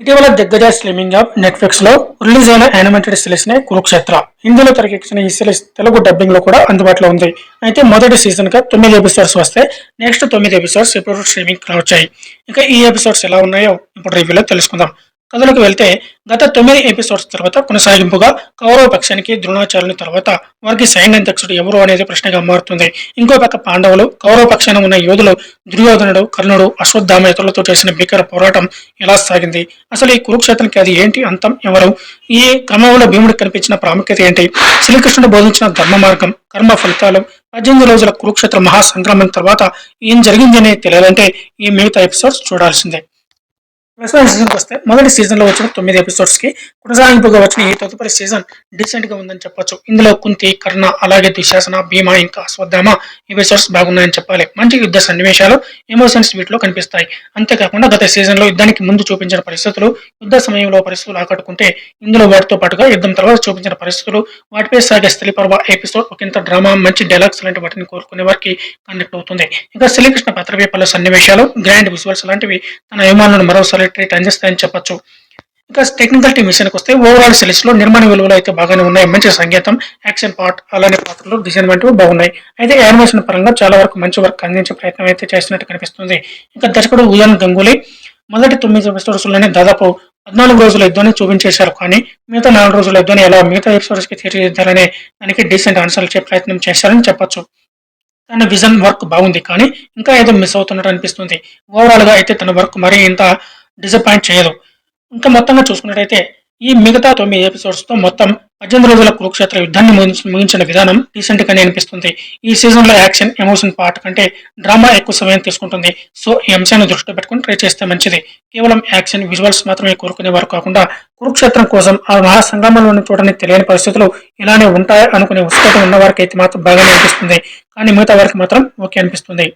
ఇటీవల దిగ్గజ streaming app నెట్ఫ్లిక్స్లో రిలీజ్ అయిన యానిమేటెడ్ సిరీస్ నే కురుక్షేత్ర. హిందీలో తెరకెక్కిన ఈ సిరీస్ తెలుగు డబ్బింగ్లో కూడా అందుబాటులో ఉంది. అయితే మొదటి సీజన్గా తొమ్మిది ఎపిసోడ్స్ వస్తే నెక్స్ట్ తొమ్మిది ఎపిసోడ్స్ ఇప్పుడు స్ట్రీమింగ్ వచ్చాయి ఇంకా ఈ ఎపిసోడ్స్ ఎలా ఉన్నాయో ఇప్పుడు రివ్యూలో తెలుసుకుందాం. కథలకు వెళ్తే గత తొమ్మిది ఎపిసోడ్స్ తర్వాత కొనసాగింపుగా కౌరవ పక్షానికి ద్రోణాచార్యుని తర్వాత వారికి సైన్యాధ్యక్షుడు ఎవరు అనేది ప్రశ్నగా మారుతుంది. ఇంకో పక్క పాండవులు కౌరవ పక్షాన ఉన్న యోధులు దుర్యోధనుడు కర్ణుడు అశ్వత్థామ ఇతరులతో చేసిన భీకర పోరాటం ఎలా సాగింది? అసలు ఈ కురుక్షేత్రానికి అది ఏంటి అంతం ఎవరు? ఈ క్రమంలో భీముడికి కనిపించిన ప్రాముఖ్యత ఏంటి? శ్రీకృష్ణుడు బోధించిన ధర్మ మార్గం కర్మ ఫలితాలు పద్దెనిమిది రోజుల కురుక్షేత్ర మహాసంగ్రామం తర్వాత ఏం జరిగింది అనేది తెలియాలంటే ఈ మిగతా ఎపిసోడ్స్ చూడాల్సిందే. ప్రస్తుతం సీజన్కి వస్తే మొదటి సీజన్లో వచ్చిన తొమ్మిది ఎపిసోడ్స్కి కొనసాగింపుగా వచ్చిన ఈ తదుపరి సీజన్ డీసెంట్గా ఉందని చెప్పొచ్చు. ఇందులో కుంతి కర్ణ అలాగే దుశ్శాసన భీమా ఇంకా అశ్వత్థామ ఎపిసోడ్స్ బాగున్నాయని చెప్పాలి. మంచి యుద్ధ సన్నివేశాలు ఎమోషన్స్ వీటిలో కనిపిస్తాయి. అంతేకాకుండా గత సీజన్లో యుద్ధానికి ముందు చూపించిన పరిస్థితులు యుద్ధ సమయంలో పరిస్థితులు ఆకట్టుకుంటే ఇందులో వాటితో పాటుగా యుద్ధం తర్వాత చూపించిన పరిస్థితులు వాటిపై సాగే స్త్రీ పర్వ ఎపిసోడ్ ఒకంత డ్రామా మంచి డైలాగ్స్ లాంటి వాటిని కోరుకునే వారికి కనెక్ట్ అవుతుంది. ఇంకా శ్రీకృష్ణ పాత్రపై సన్నివేశాలు గ్రాండ్ విజువల్స్ లాంటివి తన అభిమానులను మరోసారి ట్రీట్ అందిస్తాయని చెప్పొచ్చు. ఇంకా టెక్నికల్ టీమ్ విషయానికి వస్తే ఓవరాల్ సిరీస్లో నిర్మాణ విలువలు అయితే బాగానే ఉన్నాయి. మంచి సంగీతం యాక్షన్ పార్ట్ అలానే పాత్రలు డిజైన్ వంటివి బాగున్నాయి. అయితే యానిమేషన్ పరంగా చాలా వరకు మంచి వర్క్ అందించే ప్రయత్నం అయితే చేసినట్టు కనిపిస్తుంది. ఇంకా దర్శకుడు ఉదయన్ గంగూలీ మొదటి తొమ్మిది ఎపిసోడ్స్లోనే దాదాపు పద్నాలుగు రోజుల యుద్ధాన్ని చూపించేశారు. కానీ మిగతా నాలుగు రోజుల యుద్ధాన్ని ఎలా మిగతా ఎపిసోడ్స్కి తీర్చిదిద్దారనే దానికి డీసెంట్ ఆన్సర్లు ఇచ్చే ప్రయత్నం చేశారని చెప్పొచ్చు. తన విజన్ వర్క్ బాగుంది. కానీ ఇంకా ఏదో మిస్ అవుతున్నట్టు అనిపిస్తుంది. ఓవరాల్గా అయితే తన వర్క్ మరీ ఇంత డిసప్పాయింట్ చేయదు ఇంకా మొత్తంగా చూసుకున్నట్టయితే ఈ మిగతా తొమ్మిది ఎపిసోడ్స్తో మొత్తం పద్దెనిమిది రోజుల కురుక్షేత్ర యుద్ధాన్ని ముగించిన విధానం రీసెంట్గానే అనిపిస్తుంది. ఈ సీజన్లో యాక్షన్ ఎమోషన్ పార్ట్ కంటే డ్రామా ఎక్కువ సమయం తీసుకుంటుంది. సో ఈ అంశాన్ని దృష్టిలో పెట్టుకుని ట్రై చేస్తే మంచిది. కేవలం యాక్షన్ విజువల్స్ మాత్రమే కోరుకునే వారు కాకుండా కురుక్షేత్రం కోసం ఆ మహాసంగ్రామంలోని చూడని తెలియని పరిస్థితులు ఇలానే ఉంటాయి అనుకునే ఉత్సుకత ఉన్న వారికి అయితే మాత్రం బాగానే అనిపిస్తుంది. కానీ మిగతా వారికి మాత్రం ఓకే అనిపిస్తుంది.